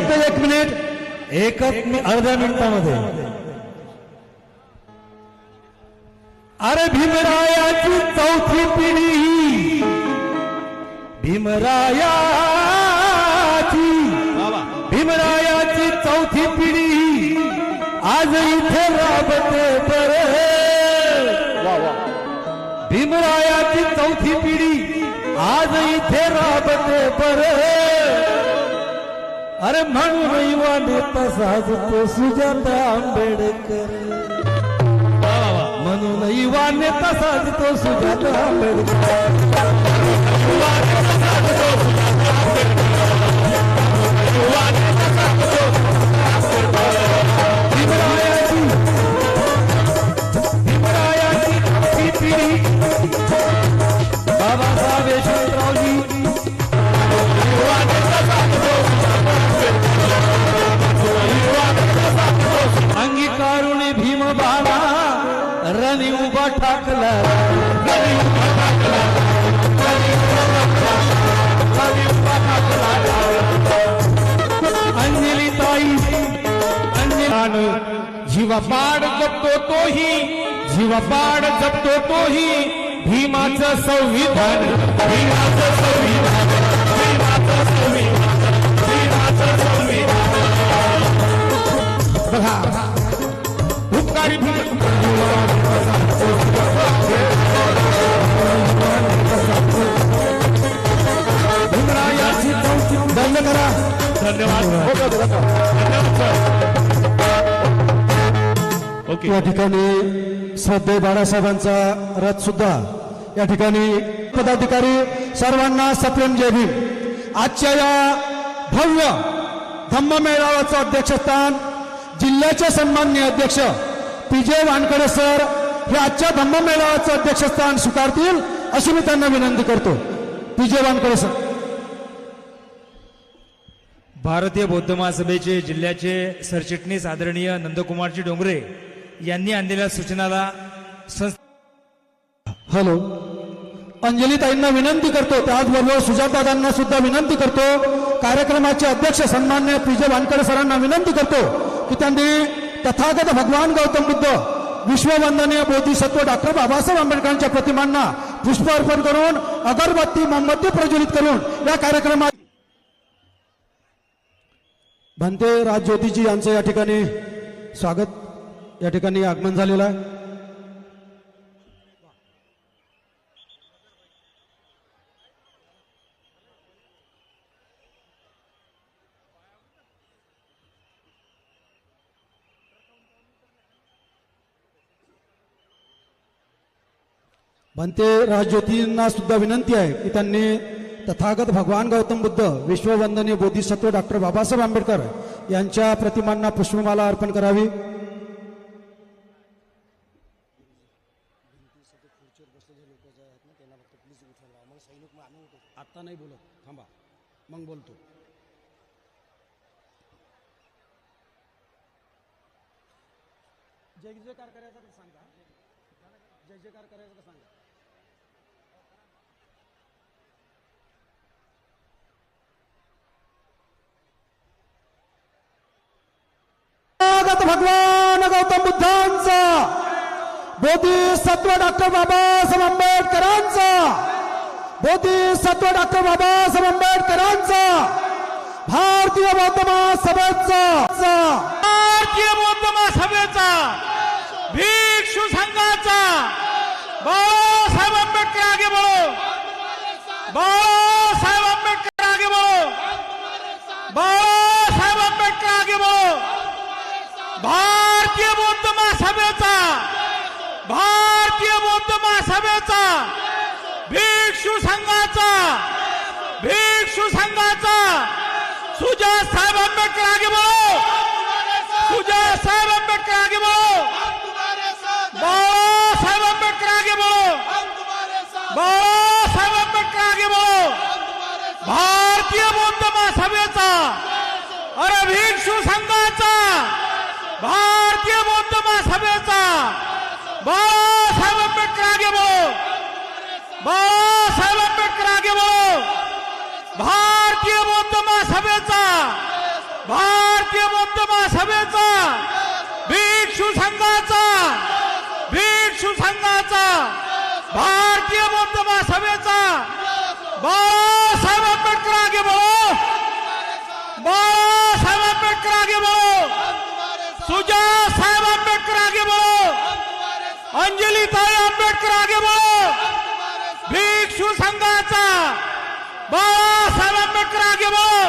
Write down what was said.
फक्त एक मिनिट. एकच मी अर्ध्या मिनिटामध्ये. अरे भीमरायाची चौथी पिढी ही. भीमरायाची भीमरायाची चौथी पिढी ही. आज इथे राबते बरे. भीमरायाची चौथी पिढी आज इथे राबते बरे. अरे म्हणून युवा नेता साज तो सुजाता आंबेडकर म्हणून युवा नेता साज तो सुजाता आंबेडकर भीमरायाची भीमरायाची चौथी पिढी रणी उभा ठाकला. रणी उभा ठाकला. रणी उभा ठाकला. रणी उभा टाकला. अंजली ताई अंजली जीवापाड जपतो तोही जीवा पाड जपतो तोही भीमाचं संविधान भीमाचं या ठिकाणी श्रद्धे बाळासाहेबांचा रथ सुद्धा. या ठिकाणी पदाधिकारी सर्वांना सप्रेम जय भीम आजच्या या भव्य धम्म मेळाव्याचं अध्यक्षस्थान जिल्ह्याचे सन्माननीय अध्यक्ष पी जे वानकडे सर हे आजच्या धम्म मेळाव्याचं अध्यक्षस्थान स्वीकारतील अशी मी त्यांना विनंती करतो. पी जे वानकडे सर. भारतीय बौद्ध महासभेचे जिल्ह्याचे सरचिटणीस आदरणीय नंदकुमारजी डोंगरे यांनी आणलेल्या सूचनाला हॅलो. अंजलीताईंना विनंती करतो त्याचबरोबर सुजातदादांना सुद्धा विनंती करतो. कार्यक्रमाचे अध्यक्ष सन्मान्य पी जे वानकडे सरांना विनंती करतो की त्यांनी तथागत भगवान गौतम बुद्ध विश्ववंदनीय बोधिसत्व डॉक्टर बाबासाहेब आंबेडकरांच्या प्रतिमांना पुष्प अर्पण करून अगरबत्ती मोमबत्ती प्रज्वलित करून या कार्यक्रमात भंते राजज्योतीजी यांचं या ठिकाणी स्वागत. या ठिकाणी आगमन झालेलं आहे. भंते राजज्योतींना सुद्धा विनंती आहे की त्यांनी तथागत भगवान गौतम बुद्ध विश्ववंदनीय बोधिसत्व डॉक्टर बाबासाहेब आंबेडकर यांच्या प्रतिमांना पुष्पमाला अर्पण करावी. आता नाही बोलत. थांबा. मग बोलतो. जय जयकार करायचा सांगा. जय जयकार करायचा सांगा स्वागत भगवान गौतम बुद्धांचा बोधिसत्व डॉक्टर बाबासाहेब आंबेडकरांचा बोधिसत्व डॉक्टर बाबासाहेब आंबेडकरांचा भारतीय बौद्ध महासभेचा भारतीय बौद्ध महासभेचा भिक्षू संघाचा बाळासाहेब आंबेडकर आगे बोलो बाळासाहेब आंबेडकर आगे बोलो बाळासाहेब आंबेडकर आगे बोलो भारतीय बौद्ध महासभेचा भारतीय बौद्ध महासभेचा भिक्षू संघाचा भिक्षू संघाचा सुजा साहेब आंबेडकर आगे बढो सुजा साहेब आंबेडकर आगे बढ़ो बाबा साहेब आंबेडकर आगे बढ़ो बाबा साहेब आंबेडकर आगे बढ़ो भारतीय बौद्ध महासभेचा अरे भिक्षू संघाचा बाळासाहेब आंबेडकर आगे बढ़ो बाळासाहेब आंबेडकर आगे बढ़ो भारतीय बौद्ध महासभेचा भारतीय बौद्ध महासभेचा भिक्षू संघाचा भिक्षू संघाचा भारतीय बौद्ध महासभेचा बाळा अंजली ताई आंबेडकर आगे बोलो भिक्षू संघाचा बाळासाहेब आंबेडकर आगे बोलो